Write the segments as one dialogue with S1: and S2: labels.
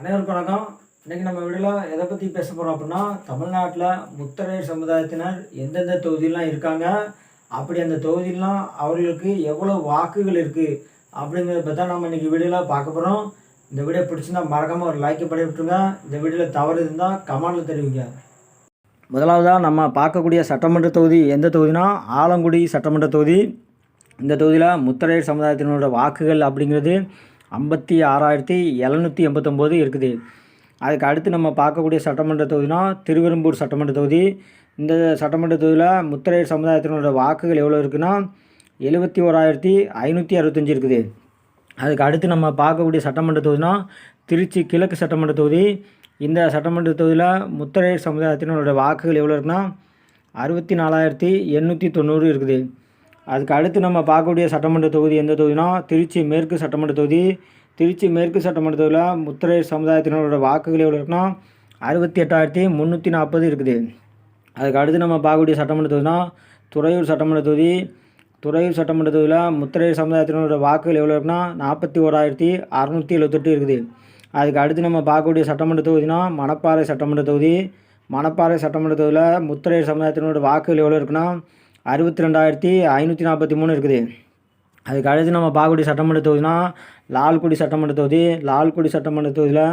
S1: அனைவருக்கும் வணக்கம். இன்றைக்கி நம்ம வீடியோவில் எதை பற்றி பேச போகிறோம் அப்படின்னா தமிழ்நாட்டில் முத்தரையர் சமுதாயத்தினர் எந்தெந்த தொகுதியெலாம் இருக்காங்க அப்படி அந்த தொகுதியெலாம் அவர்களுக்கு எவ்வளோ வாக்குகள் இருக்குது அப்படிங்கிறத பற்றி தான் நம்ம இன்றைக்கி வீடியோவில் பார்க்க போகிறோம் இந்த வீடியோ பிடிச்சிருந்தா மறக்காமல் ஒரு லைக் பண்ணி விட்டுருங்க. இந்த வீடியோவில் தவறு இருந்தால் கமெண்டில் தெரிவிங்க. முதலாவதாக நம்ம பார்க்கக்கூடிய சட்டமன்ற தொகுதி எந்த தொகுதினா ஆலங்குடி சட்டமன்ற தொகுதி. இந்த தொகுதியில் முத்தரையர் சமுதாயத்தினரோட வாக்குகள் அப்படிங்கிறது ஐம்பத்தி ஆறாயிரத்தி எழுநூற்றி எண்பத்தொம்போது இருக்குது. அதுக்கு அடுத்து நம்ம பார்க்கக்கூடிய சட்டமன்ற தொகுதினா திருவெரும்பூர் சட்டமன்ற தொகுதி. இந்த சட்டமன்ற தொகுதியில் முத்தரையர் சமுதாயத்தினோட வாக்குகள் எவ்வளோ இருக்குன்னா எழுபத்தி ஓராயிரத்தி ஐநூற்றி அறுபத்தஞ்சி இருக்குது. அதுக்கு அடுத்து நம்ம பார்க்கக்கூடிய சட்டமன்ற தொகுதினா திருச்சி கிழக்கு சட்டமன்ற தொகுதி. இந்த சட்டமன்ற தொகுதியில் முத்தரையர் சமுதாயத்தினரோட வாக்குகள் எவ்வளோ இருக்குன்னா அறுபத்தி நாலாயிரத்தி எண்ணூற்றி தொண்ணூறு இருக்குது. அதுக்கு அடுத்து நம்ம பார்க்கக்கூடிய சட்டமன்ற தொகுதி எந்த தொகுதினா திருச்சி மேற்கு சட்டமன்ற தொகுதி. திருச்சி மேற்கு சட்டமன்ற தொகுதியில் முத்திரையர் சமுதாயத்தினரோட வாக்குகள் எவ்வளோ இருக்குன்னா அறுபத்தி எட்டாயிரத்தி முந்நூற்றி நாற்பது இருக்குது. அதுக்கு அடுத்து நம்ம பார்க்கக்கூடிய சட்டமன்ற தொகுதினா துறையூர் சட்டமன்ற தொகுதி. துறையூர் சட்டமன்ற தொகுதியில் முத்திரையர் சமுதாயத்தினரோட வாக்குகள் எவ்வளோ இருக்குன்னா நாற்பத்தி ஓராயிரத்தி அறநூற்றி எழுபத்தெட்டு இருக்குது. அதுக்கு அடுத்து நம்ம பார்க்கக்கூடிய சட்டமன்ற தொகுதினா மணப்பாறை சட்டமன்ற தொகுதி. மணப்பாறை சட்டமன்ற தொகுதியில் முத்திரையர் சமுதாயத்தினரோட வாக்குகள் எவ்வளோ இருக்குன்னா அறுபத்தி ரெண்டாயிரத்தி ஐநூற்றி நாற்பத்தி மூணு இருக்குது. அதுக்கு அடுத்து நம்ம பாகுடி சட்டமன்ற தொகுதினா லால்குடி சட்டமன்ற தொகுதி. லால்குடி சட்டமன்ற தொகுதியில்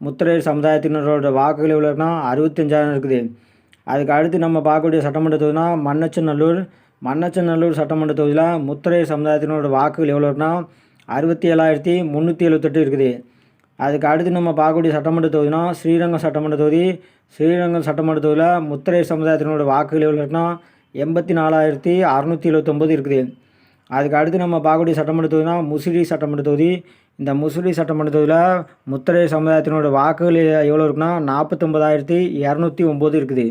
S1: முத்திரையர் சமுதாயத்தினரோட வாக்குகள் எவ்வளோ இருக்குன்னா அறுபத்தஞ்சாயிரம் இருக்குது. அதுக்கு அடுத்து நம்ம பார்க்கக்கூடிய சட்டமன்ற தொகுதினா மன்னச்சநல்லூர். மன்னச்சநல்லூர் சட்டமன்ற தொகுதியில் முத்திரையர் சமுதாயத்தினரோட வாக்குகள் எவ்வளோ இருக்குன்னா அறுபத்தி ஏழாயிரத்தி முந்நூற்றி எழுபத்தெட்டு இருக்குது. அதுக்கு அடுத்து நம்ம பார்க்கக்கூடிய சட்டமன்ற தொகுதினா ஸ்ரீரங்கம் சட்டமன்ற தொகுதி. ஸ்ரீரங்கம் சட்டமன்ற தொகுதியில் முத்திரையர் சமுதாயத்தினோட வாக்குகள் எவ்வளோ இருக்குன்னா எண்பத்தி நாலாயிரத்தி அறநூற்றி எழுபத்தொம்போது இருக்குது. அதுக்கு அடுத்து நம்ம பார்க்கக்கூடிய சட்டமன்ற தொகுதினா முசிறி சட்டமன்ற தொகுதி. இந்த முசிறி சட்டமன்ற தொகுதியில் முத்திரை சமுதாயத்தினோட வாக்குகள் எவ்வளோ இருக்குன்னா நாற்பத்தொம்பதாயிரத்தி இரநூத்தி ஒம்பது இருக்குது.